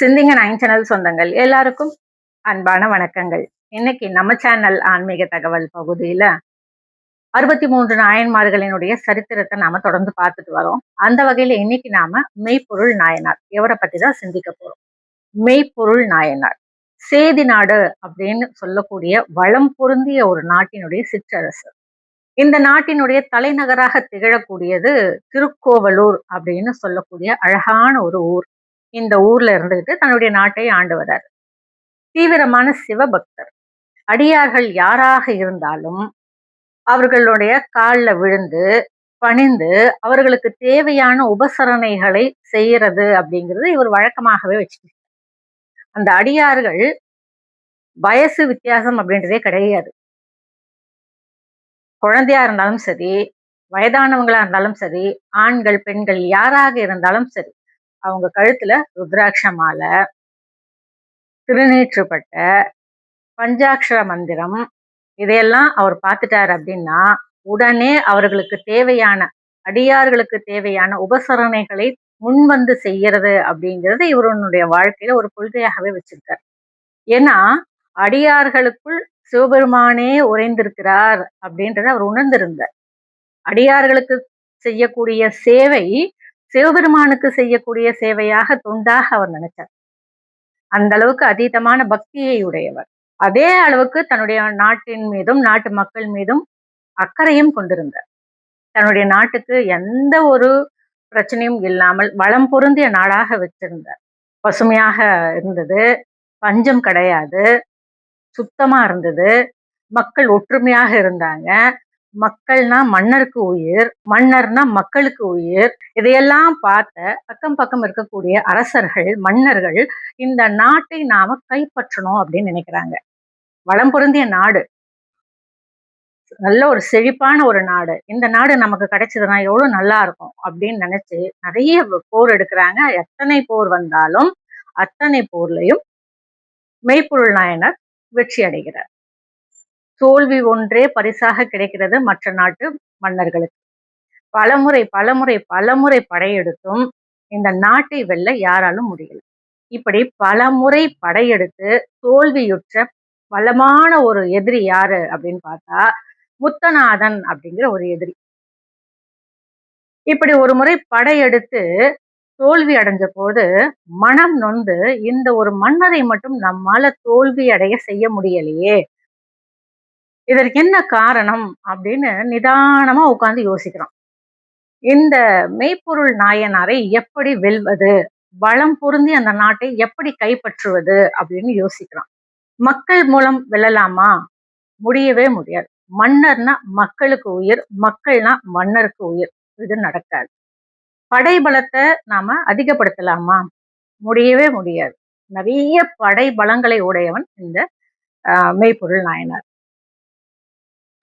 சிந்திங்க nine channel சொந்தங்கள். எல்லாருக்கும் அன்பான வணக்கங்கள். இன்னைக்கு நம்ம சேனல் ஆன்மீக தகவல் பகுதியில அறுபத்தி மூன்று நாயன்மார்களினுடைய சரித்திரத்தை நாம தொடர்ந்து பார்த்துட்டு வரோம். அந்த வகையில இன்னைக்கு நாம மெய்ப்பொருள் நாயனார். இவரை பத்தி தான் சிந்திக்க போறோம்? மெய்ப்பொருள் நாயனார். சேதி நாடு அப்படின்னு சொல்லக்கூடிய வளம் பொருந்திய ஒரு நாட்டினுடைய சிற்றரசு இந்த நாட்டினுடைய தலைநகராக திகழக்கூடியது திருக்கோவலூர் அப்படின்னு சொல்லக்கூடிய அழகான ஒரு ஊர். இந்த ஊர்ல இருந்துகிட்டு தன்னுடைய நாட்டை ஆண்டு வரார். தீவிரமான சிவபக்தர். அடியார்கள் யாராக இருந்தாலும் அவர்களுடைய காலில் விழுந்து பணிந்து அவர்களுக்கு தேவையான உபசரணைகளை செய்யறது அப்படிங்கிறது இவர் வழக்கமாகவே வச்சுக்கிட்டார். அந்த அடியார்கள் வயசு வித்தியாசம் அப்படின்றதே கிடையாது. குழந்தையா இருந்தாலும் சரி வயதானவங்களா இருந்தாலும் சரி ஆண்கள் பெண்கள் யாராக இருந்தாலும் சரி அவங்க கழுத்துல ருத்ராட்ச மாலை திருநீற்றுப்பட்ட பஞ்சாட்சர மந்திரம் இதையெல்லாம் அவர் பார்த்துட்டார் அப்படின்னா உடனே அவர்களுக்கு தேவையான அடியார்களுக்கு தேவையான உபசரணைகளை முன்வந்து செய்யறது அப்படிங்கிறது இவருடைய வாழ்க்கையில ஒரு கொள்கையாகவே வச்சிருக்கார். ஏன்னா அடியார்களுக்குள் சிவபெருமானே உறைந்திருக்கிறார் அப்படின்றத அவர் உணர்ந்திருந்தார். அடியார்களுக்கு செய்யக்கூடிய சேவை சிவபெருமானுக்கு செய்யக்கூடிய சேவையாக தொண்டாக அவர் நினைச்சார். அந்த அளவுக்கு அதீதமான பக்தியை உடையவர். அதே அளவுக்கு தன்னுடைய நாட்டின் மீதும் நாட்டு மக்கள் மீதும் அக்கறையும் கொண்டிருந்தார். தன்னுடைய நாட்டுக்கு எந்த ஒரு பிரச்சனையும் இல்லாமல் வளம் பொருந்திய நாடாக வச்சிருந்தார். பசுமையாக இருந்தது பஞ்சம் கிடையாது சுத்தமா இருந்தது மக்கள் ஒற்றுமையாக இருந்தாங்க மக்கள்னா மன்னருக்கு உயிர் மன்னர்னா மக்களுக்கு உயிர். இதையெல்லாம் பார்த்த அக்கம் பக்கம் இருக்கக்கூடிய அரசர்கள் மன்னர்கள் இந்த நாட்டை நாம கைப்பற்றணும் அப்படின்னு நினைக்கிறாங்க. வளம் பொருந்திய நாடு. நல்ல ஒரு செழிப்பான ஒரு நாடு. இந்த நாடு நமக்கு கிடைச்சதுன்னா எவ்வளவு நல்லா இருக்கும் அப்படின்னு நினைச்சு நிறைய போர் எடுக்கிறாங்க. எத்தனை போர் வந்தாலும் அத்தனை போர்லையும் மெய்ப்பொருள் நாயனர் வெற்றி அடைகிறார். தோல்வி ஒன்றே பரிசாக கிடைக்கிறது மற்ற நாட்டு மன்னர்களுக்கு. பலமுறை பலமுறை பலமுறை படையெடுத்தும் இந்த நாட்டை வெல்ல யாராலும் முடியல. இப்படி பலமுறை படையெடுத்து தோல்வியுற்ற பலமான ஒரு எதிரி யாரு அப்படின்னு பார்த்தா முத்தநாதன் அப்படிங்கிற ஒரு எதிரி. இப்படி ஒரு முறை படையெடுத்து தோல்வி அடைஞ்ச போது மனம் நொந்து இந்த ஒரு மன்னரை மட்டும் நம்மால தோல்வி அடைய செய்ய முடியலையே இதற்கு என்ன காரணம் அப்படின்னு நிதானமா உட்காந்து யோசிக்கிறான் இந்த மெய்ப்பொருள் நாயனாரை எப்படி வெல்வது வளம் பொருந்தி அந்த நாட்டை எப்படி கைப்பற்றுவது அப்படின்னு யோசிக்கிறான் மக்கள் மூலம் வெல்லலாமா? முடியவே முடியாது. மன்னர்னா மக்களுக்கு உயிர் மக்கள்னா மன்னருக்கு உயிர். இது நடக்காது. படை பலத்தை நாம அதிகப்படுத்தலாமா? முடியவே முடியாது. நிறைய படை பலங்களை உடையவன் இந்த மெய்ப்பொருள் நாயனார்.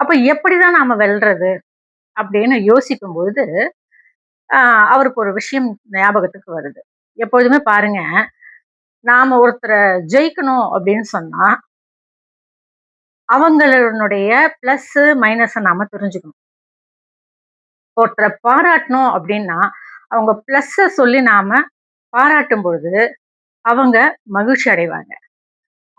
அப்ப எப்படிதான் நாம வெல்றது அப்படின்னு யோசிக்கும் பொழுது அவருக்கு ஒரு விஷயம் ஞாபகத்துக்கு வருது. எப்பொழுதுமே பாருங்க நாம ஒருத்தரை ஜெயிக்கணும் அப்படின்னு சொன்னா அவங்களுடைய பிளஸ் மைனஸை நாம தெரிஞ்சுக்கணும். ஒருத்தரை பாராட்டணும் அப்படின்னா அவங்க பிளஸ்ஸை சொல்லி நாம பாராட்டும் பொழுது அவங்க மகிழ்ச்சி அடைவாங்க.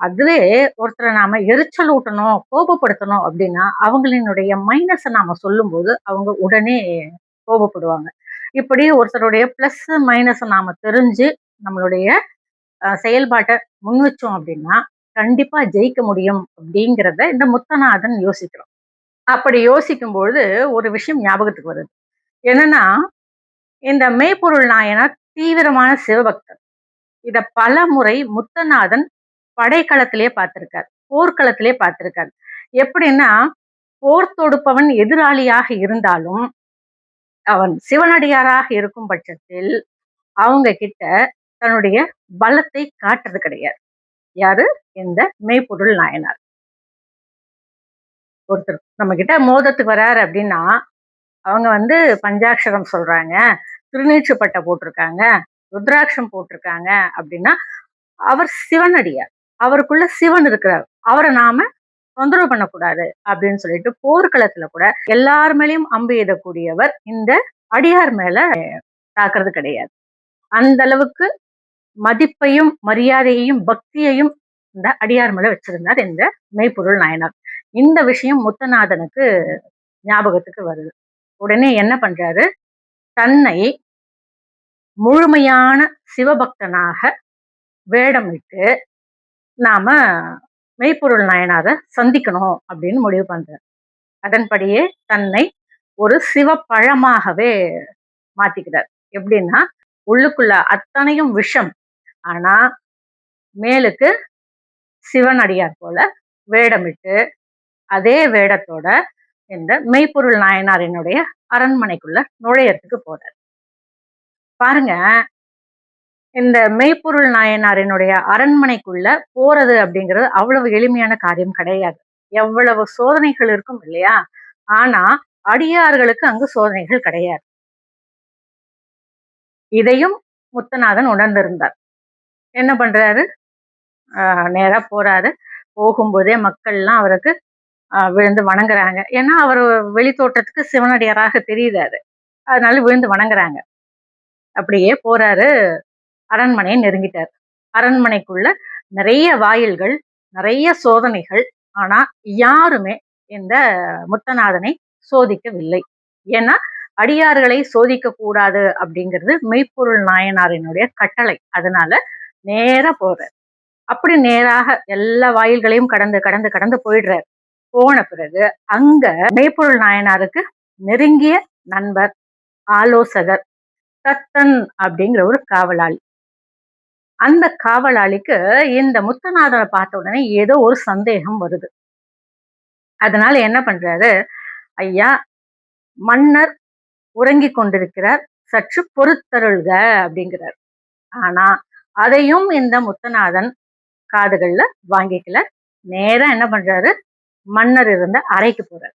அதுவே ஒருத்தரை நாம எரிச்சல் ஊட்டணும் கோபப்படுத்தணும் அப்படின்னா அவங்களினுடைய மைனஸை நாம சொல்லும்போது அவங்க உடனே கோபப்படுவாங்க. இப்படி ஒருத்தருடைய பிளஸ் மைனஸை நாம தெரிஞ்சு நம்மளுடைய செயல்பாட்டை முன் வச்சோம் அப்படின்னா கண்டிப்பா ஜெயிக்க முடியும் அப்படிங்கிறத இந்த முத்தநாதன் யோசிக்கிறோம். அப்படி யோசிக்கும் பொழுது ஒரு விஷயம் ஞாபகத்துக்கு வருது. என்னன்னா இந்த மெய்ப்பொருள் நாயனா தீவிரமான சிவபக்தர். இத பல முறை முத்தநாதன் படைக்களத்திலே பார்த்திருக்கார் போர்க்களத்திலே பார்த்திருக்கார். எப்படின்னா போர் தொடுப்பவன் எதிராளியாக இருந்தாலும் அவன் சிவனடியாராக இருக்கும் பட்சத்தில் அவங்க கிட்ட தன்னுடைய பலத்தை காட்டுறது கிடையாது. யாரு? இந்த மெய்ப்பொருள் நாயனார். ஒருத்தர் நம்ம கிட்ட மோதத்துக்கு வராரு அப்படின்னா அவங்க வந்து பஞ்சாட்சரம் சொல்றாங்க திருநீற்றுப்பட்டை போட்டிருக்காங்க ருத்ராட்சம் போட்டிருக்காங்க அப்படின்னா அவர் சிவனடியார். அவருக்குள்ள சிவன் இருக்கிறார். அவரை நாம தொந்தரவு பண்ணக்கூடாது அப்படின்னு சொல்லிட்டு போர்க்களத்துல கூட எல்லார் மேலேயும் அம்பு எய்தக்கூடியவர் இந்த அடியார் மேல தாக்குறது கிடையாது. அந்த அளவுக்கு மதிப்பையும் மரியாதையையும் பக்தியையும் இந்த அடியார் மேல வச்சிருந்தார் இந்த மெய்ப்பொருள் நாயனார். இந்த விஷயம் முத்தநாதனுக்கு ஞாபகத்துக்கு வருது. உடனே என்ன பண்றாரு? தன்னை முழுமையான சிவபக்தனாக வேடமிட்டு நாம மெய்ப்பொருள் நாயனாரை சந்திக்கணும் அப்படின்னு முடிவு பண்றார் அதன்படியே தன்னை ஒரு சிவப்பழமாகவே மாத்திக்கிறார். எப்படின்னா உள்ளுக்குள்ள அத்தனையும் விஷம். ஆனா மேலுக்கு சிவனடியார் போல வேடமிட்டு அதே வேடத்தோட இந்த மெய்ப்பொருள் நாயனாரினுடைய அரண்மனைக்குள்ள நுழையறதுக்கு போறார். பாருங்க இந்த மெய்ப்பொருள் நாயனாரினுடைய அரண்மனைக்குள்ள போறது அப்படிங்கிறது அவ்வளவு எளிமையான காரியம் கிடையாது. எவ்வளவு சோதனைகள் இருக்கும் இல்லையா? ஆனா அடியார்களுக்கு அங்கு சோதனைகள் கிடையாது. இதையும் முத்தநாதன் உணர்ந்திருந்தார். என்ன பண்றாரு? நேரா போறாரு. போகும்போதே மக்கள்லாம் அவருக்கு விழுந்து வணங்குறாங்க. ஏன்னா அவர் வெளித்தோட்டத்துக்கு சிவனடியாராக தெரியுறாரு. அதனால விழுந்து வணங்குறாங்க. அப்படியே போறாரு. அரண்மனையை நெருங்கிட்டார். அரண்மனைக்குள்ள நிறைய வாயில்கள் நிறைய சோதனைகள் ஆனா யாருமே இந்த முத்தநாதனை சோதிக்கவில்லை. ஏன்னா அடியார்களை சோதிக்க கூடாது அப்படிங்கிறது மெய்ப்பொருள் நாயனாரினுடைய கட்டளை. அதனால நேரா போறார். அப்படி நேராக எல்லா வாயில்களையும் கடந்து கடந்து கடந்து போயிடுறார். போன பிறகு அங்க மெய்ப்பொருள் நாயனாருக்கு நெருங்கிய நண்பர் ஆலோசகர் தத்தன் அப்படிங்கிற ஒரு காவலாளி. அந்த காவலாளிக்கு இந்த முத்தநாதனை பார்த்த உடனே ஏதோ ஒரு சந்தேகம் வருது. அதனால என்ன பண்றாரு? ஐயா மன்னர் உறங்கி கொண்டிருக்கிறார் சற்று பொறுத்தருள்க அப்படிங்கிறார். ஆனா அதையும் இந்த முத்தநாதன் காதுகள்ல வாங்கிக்கல. நேரம் என்ன பண்றாரு? மன்னர் இருந்த அறைக்கு போறாரு.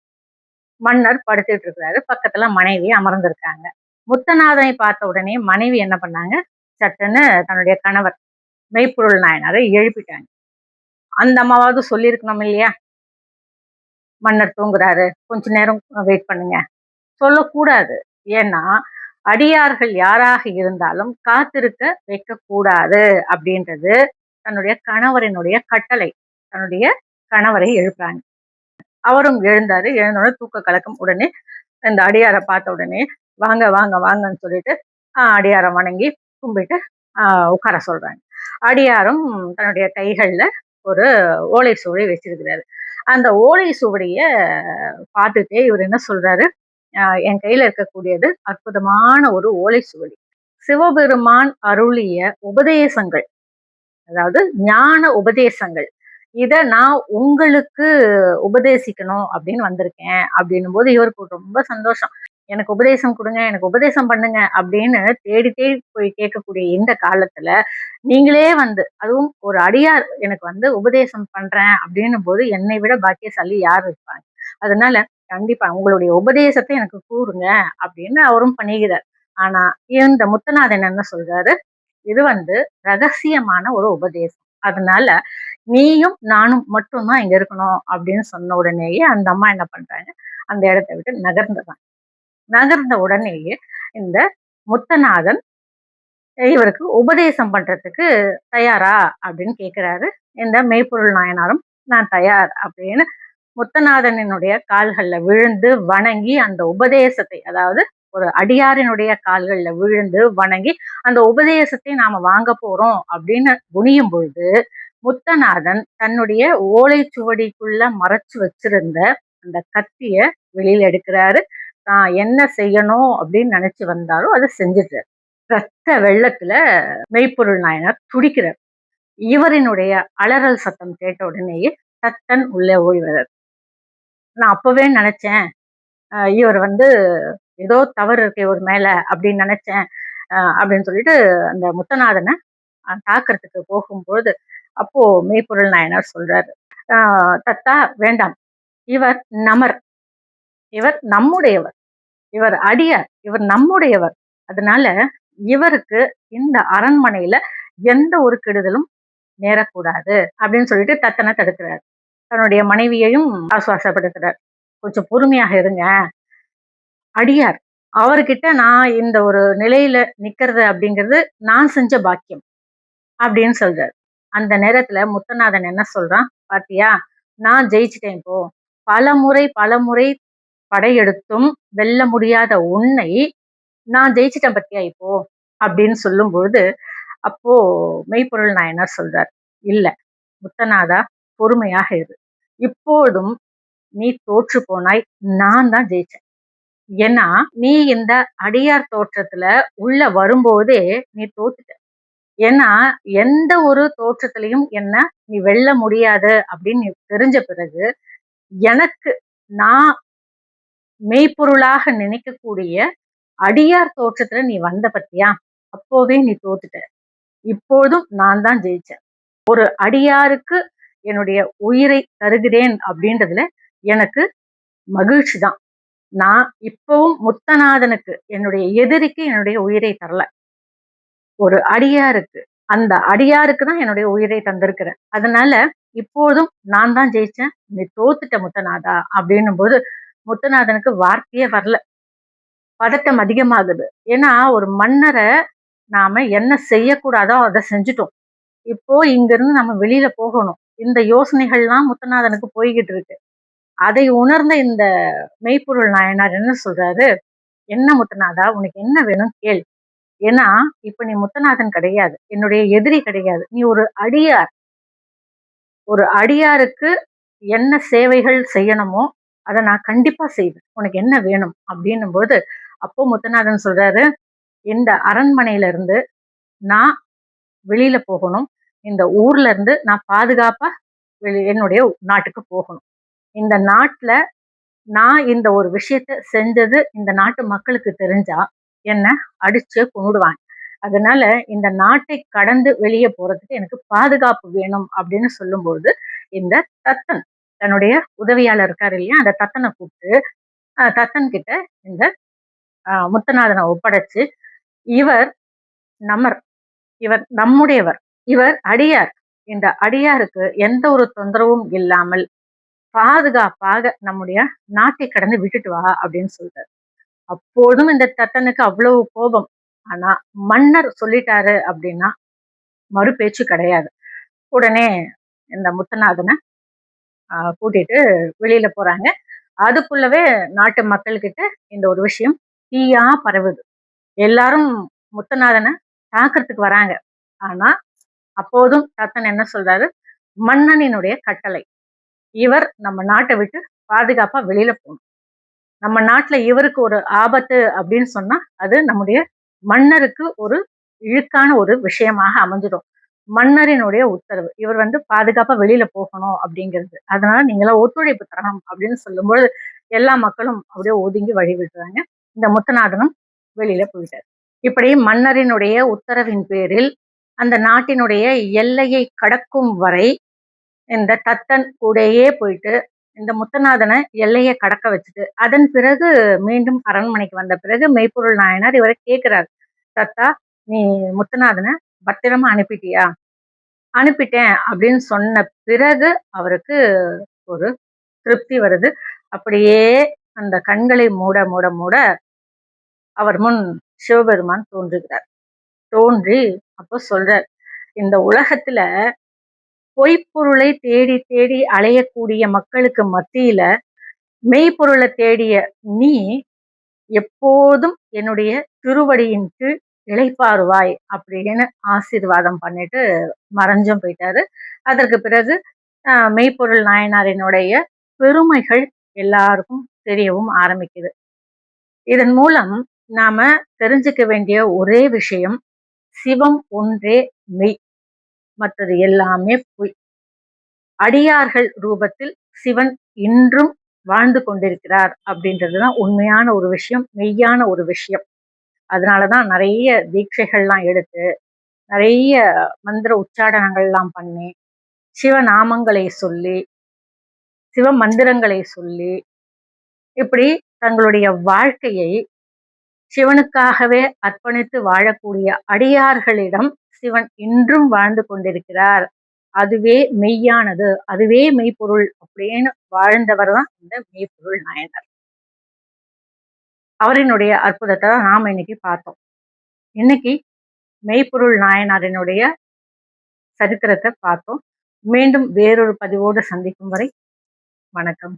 மன்னர் படுத்துட்டு இருக்கிறாரு. பக்கத்துல மனைவி அமர்ந்திருக்காங்க. முத்தநாதனை பார்த்த உடனே மனைவி என்ன பண்ணாங்க? சட்டுன்னு தன்னுடைய கணவர் மெய்ப்பொருள் நாயனாரை எழுப்பிட்டாங்க. அந்த அம்மாவாவது சொல்லியிருக்கணும் இல்லையா? மன்னர் தூங்குறாரு. கொஞ்ச நேரம் வெயிட் பண்ணுங்க. சொல்லக்கூடாது. ஏன்னா அடியார்கள் யாராக இருந்தாலும் காத்திருக்க வைக்கக்கூடாது அப்படின்றது தன்னுடைய கணவரினுடைய கட்டளை. தன்னுடைய கணவரை எழுப்புறாங்க. அவரும் எழுந்தாரு. எழுந்தோட தூக்க கலக்கம். உடனே இந்த அடியாரை பார்த்த உடனே வாங்க வாங்க வாங்கன்னு சொல்லிட்டு அடியாரை வணங்கி கும்பிட்டு உட்கார சொல்றாங்க. அடியாரும் தன்னுடைய கைகளில் ஒரு ஓலை சுவடி வச்சிருக்கிறாரு. அந்த ஓலை சுவடிய பார்த்துட்டே இவர் என்ன சொல்றாரு? என் கையில இருக்கக்கூடியது அற்புதமான ஒரு ஓலை சுவடி சிவபெருமான் அருளிய உபதேசங்கள் அதாவது ஞான உபதேசங்கள் இதை நான் உங்களுக்கு உபதேசிக்கணும் அப்படின்னு வந்திருக்கேன் அப்படின்னும் போது இவருக்கு ரொம்ப சந்தோஷம். எனக்கு உபதேசம் கொடுங்க எனக்கு உபதேசம் பண்ணுங்க அப்படின்னு தேடி தேடி போய் கேட்கக்கூடிய இந்த காலத்துல நீங்களே வந்து அதுவும் ஒரு அடியார் எனக்கு வந்து உபதேசம் பண்றேன் அப்படின்னும் போது என்னை விட பாக்கியசாலி யார் இருப்பாங்க? அதனால கண்டிப்பா உங்களுடைய உபதேசத்தை எனக்கு கூறுங்க அப்படின்னு அவரும் பண்ணிக்கிறார். ஆனா இந்த முத்தநாதன் என்ன சொல்றாரு? இது வந்து ரகசியமான ஒரு உபதேசம். அதனால நீயும் நானும் மட்டும்தான் இங்க இருக்கணும் அப்படின்னு சொன்ன உடனேயே அந்த அம்மா என்ன பண்றாங்க? அந்த இடத்த விட்டு நகர்ந்துதான் நகர்ந்த உடனேயே இந்த முத்தநாதன் இவருக்கு உபதேசம் பண்றதுக்கு தயாரா அப்படின்னு கேட்கிறாரு இந்த மெய்ப்பொருள் நாயனாரும் நான் தயார் அப்படின்னு முத்தநாதனினுடைய கால்களில் விழுந்து வணங்கி அந்த உபதேசத்தை அதாவது ஒரு அடியாரினுடைய கால்களில் விழுந்து வணங்கி அந்த உபதேசத்தை நாம வாங்க போறோம் அப்படின்னு குனியும் பொழுது முத்தநாதன் தன்னுடைய ஓலை சுவடிக்குள்ள மறைச்சு வச்சிருந்த அந்த கத்திய வெளியில எடுக்கிறாரு. தான் என்ன செய்யணும் அப்படின்னு நினைச்சு வந்தாலும் அதை செஞ்சிடுறார். ரத்த வெள்ளத்துல மெய்ப்பொருள் நாயனார் துடிக்கிறார். இவரினுடைய அலறல் சத்தம் கேட்ட உடனேயே தத்தன் உள்ளே ஓய்வதர் நான் அப்பவே நினைச்சேன் இவர் வந்து ஏதோ தவறு இருக்கு இவர் மேல அப்படின்னு நினைச்சேன் அப்படின்னு சொல்லிட்டு அந்த முத்தநாதனை தாக்குறதுக்கு போகும்போது அப்போ மெய்ப்பொருள் நாயனார் சொல்றாரு. தத்தா வேண்டாம் இவர் நமர் இவர் நம்முடையவர். இவர் அடியார் இவர் நம்முடையவர். அதனால இவருக்கு இந்த அரண்மனையில எந்த ஒரு கெடுதலும் நேரக்கூடாது அப்படின்னு சொல்லிட்டு தத்தனை தடுக்கிறார். தன்னுடைய மனைவியையும் ஆசுவாசப்படுத்துறார். கொஞ்சம் பொறுமையாக இருங்க. அடியார் அவர்கிட்ட நான் இந்த ஒரு நிலையில நிக்கிறது அப்படிங்கிறது நான் செஞ்ச பாக்கியம் அப்படின்னு சொல்றாரு. அந்த நேரத்துல முத்தநாதன் என்ன சொல்றான்? பாத்தியா? நான் ஜெயிச்சிட்டேன் இப்போ பல முறை பல முறை படையெடுத்தும் வெல்ல முடியாத உன்னை நான் ஜெயிச்சிட்டேன் பத்தியா இப்போ? அப்படின்னு சொல்லும் பொழுது அப்போ மெய்ப்பொருள் நாயனார் சொல்றார் இல்ல முத்தநாதா பொறுமையாக இரு. இப்போதும் நீ தோற்று போனாய் நான் தான் ஜெயிச்சேன். ஏன்னா நீ இந்த அடியார் தோற்றத்துல உள்ள வரும்போதே நீ தோத்துட்ட. ஏன்னா எந்த ஒரு தோற்றத்திலையும் என்ன நீ வெல்ல முடியாது அப்படின்னு நீ தெரிஞ்ச பிறகு எனக்கு நான் மெய்ப்பொருளாக நினைக்கக்கூடிய அடியார் தோற்றத்துல நீ வந்த பத்தியா? அப்போவே நீ தோத்துட்ட. இப்போதும் நான் தான் ஜெயிச்சேன். ஒரு அடியாருக்கு என்னுடைய உயிரை தருகிறேன் அப்படின்றதுல எனக்கு மகிழ்ச்சி தான். நான் இப்பவும் முத்தநாதனுக்கு என்னுடைய எதிரிக்கு என்னுடைய உயிரை தரல. ஒரு அடியாருக்கு அந்த அடியாருக்கு தான் என்னுடைய உயிரை தந்திருக்கிறேன். அதனால இப்போதும் நான் தான் ஜெயிச்சேன். நீ தோத்துட்ட முத்தநாதா? அப்படின்னும் போது முத்தநாதனுக்கு வார்த்தையே வரல. பதட்டம் அதிகமாகுது. ஏன்னா ஒரு மன்னரை நாம என்ன செய்யக்கூடாதோ அதை செஞ்சுட்டோம். இப்போ இங்கிருந்து நம்ம வெளியில போகணும். இந்த யோசனைகள்லாம் முத்தநாதனுக்கு போய்கிட்டு இருக்கு. அதை உணர்ந்த இந்த மெய்ப்பொருள் நாயனார் என்ன சொல்றாரு? என்ன முத்தநாதா உனக்கு என்ன வேணும் கேள். ஏன்னா இப்ப நீ முத்தநாதன் கிடையாது. என்னுடைய எதிரி கிடையாது. நீ ஒரு அடியார். ஒரு அடியாருக்கு என்ன சேவைகள் செய்யணுமோ அதை நான் கண்டிப்பா செய்வேன். உனக்கு என்ன வேணும்? அப்படின்னும் போது அப்போ முத்தநாதன் சொல்றாரு இந்த அரண்மனையில இருந்து நான் வெளியில போகணும். இந்த ஊர்ல இருந்து நான் பாதுகாப்பா வெளி என்னுடைய நாட்டுக்கு போகணும். இந்த நாட்டுல நான் இந்த ஒரு விஷயத்த செஞ்சது இந்த நாட்டு மக்களுக்கு தெரிஞ்சா என்ன அடிச்சு கொண்டுடுவாங்க அதனால இந்த நாட்டை கடந்து வெளியே போறதுக்கு எனக்கு பாதுகாப்பு வேணும். அப்படின்னு சொல்லும்போது இந்த தத்தன் தன்னுடைய உதவியாளர் இருக்காரு இல்லையா? அந்த தத்தனை கூப்பிட்டு தத்தன் கிட்ட இந்த முத்தநாதனை ஒப்படைச்சு இவர் நமர் இவர் நம்முடையவர் இவர் அடியார். இந்த அடியாருக்கு எந்த ஒரு தொந்தரவும் இல்லாமல் பாதுகாப்பாக நம்முடைய நாட்டை கடந்து விட்டுட்டு வா அப்படின்னு சொல்றாரு. அப்போதும் இந்த தத்தனுக்கு அவ்வளவு கோபம். ஆனா மன்னர் சொல்லிட்டாரு அப்படின்னா மறு பேச்சு கிடையாது. உடனே இந்த முத்தநாதனை கூட்டிட்டு வெளியில போறாங்க. அதுக்குள்ளவே நாட்டு மக்கள்கிட்ட இந்த ஒரு விஷயம் தீயா பரவுது. எல்லாரும் முத்தநாதனை தாக்கிறதுக்கு வராங்க. ஆனா அப்போதும் தத்தன் என்ன சொல்றாரு? மன்னனினுடைய கட்டளை. இவர் நம்ம நாட்டை விட்டு பாதுகாப்பா வெளியில போகணும். நம்ம நாட்டுல இவருக்கு ஒரு ஆபத்து அப்படின்னு சொன்னா அது நம்முடைய மன்னருக்கு ஒரு இழுக்கான ஒரு விஷயமாக அமைஞ்சிடும். மன்னரினுடைய உத்தரவு. இவர் வந்து பாதுகாப்பா வெளியில போகணும் அப்படிங்கிறது. அதனால நீங்களாம் ஒத்துழைப்பு தரணும் அப்படின்னு சொல்லும்போது எல்லா மக்களும் அப்படியே ஒதுங்கி வழி விடுறாங்க. இந்த முத்தநாதனும் வெளியில போயிட்டார். இப்படி மன்னரினுடைய உத்தரவின் பேரில் அந்த நாட்டினுடைய எல்லையை கடக்கும் வரை இந்த தத்தன் கூடையே போயிட்டு இந்த முத்தநாதனை எல்லையை கடக்க வச்சுட்டு அதன் பிறகு மீண்டும் அரண்மனைக்கு வந்த பிறகு மெய்ப்பொருள் நாயனார் இவரை கேட்கிறார் தத்தா நீ முத்தநாதனை பத்திரமா அனுப்பிட்டியா? அனுப்பிட்டேன் அப்படின்னு சொன்ன பிறகு அவருக்கு ஒரு திருப்தி வருது. அப்படியே அந்த கண்களை மூட மூட மூட அவர் முன் சிவபெருமான் தோன்றுகிறார். தோன்றி அப்போ சொல்றார் இந்த உலகத்துல பொய்ப்பொருளை தேடி தேடி அலையக்கூடிய மக்களுக்கு மத்தியில மெய்ப்பொருளை தேடிய நீ எப்போதும் என்னுடைய திருவடியின் கீழ் இழைப்பாருவாய் அப்படின்னு ஆசீர்வாதம் பண்ணிட்டு மறைஞ்சும் போயிட்டாரு. அதற்கு பிறகு மெய்ப்பொருள் நாயனாரினுடைய பெருமைகள் எல்லாருக்கும் தெரியவும் ஆரம்பிக்குது. இதன் மூலம் நாம தெரிஞ்சுக்க வேண்டிய ஒரே விஷயம் சிவம் ஒன்றே மெய் மற்றது எல்லாமே பொய். அடியார்கள் ரூபத்தில் சிவன் இன்றும் வாழ்ந்து கொண்டிருக்கிறார் அப்படின்றதுதான் உண்மையான ஒரு விஷயம் மெய்யான ஒரு விஷயம். அதனாலதான் நிறைய தீட்சைகள்லாம் எடுத்து நிறைய மந்திர உச்சாடனங்கள்லாம் பண்ணி சிவநாமங்களை சொல்லி சிவ மந்திரங்களை சொல்லி இப்படி தங்களுடைய வாழ்க்கையை சிவனுக்காகவே அர்ப்பணித்து வாழக்கூடிய அடியார்களிடம் சிவன் இன்றும் வாழ்ந்து கொண்டிருக்கிறார். அதுவே மெய்யானது அதுவே மெய்ப்பொருள் அப்படின்னு வாழ்ந்தவர் தான் இந்த மெய்ப்பொருள் நாயனர். அவரினுடைய அற்புதத்தை தான் நாம் இன்னைக்கு பார்த்தோம். இன்னைக்கு மெய்ப்பொருள் நாயனாரினுடைய சரித்திரத்தை பார்த்தோம். மீண்டும் வேறொரு பதிவோடு சந்திக்கும் வரை வணக்கம்.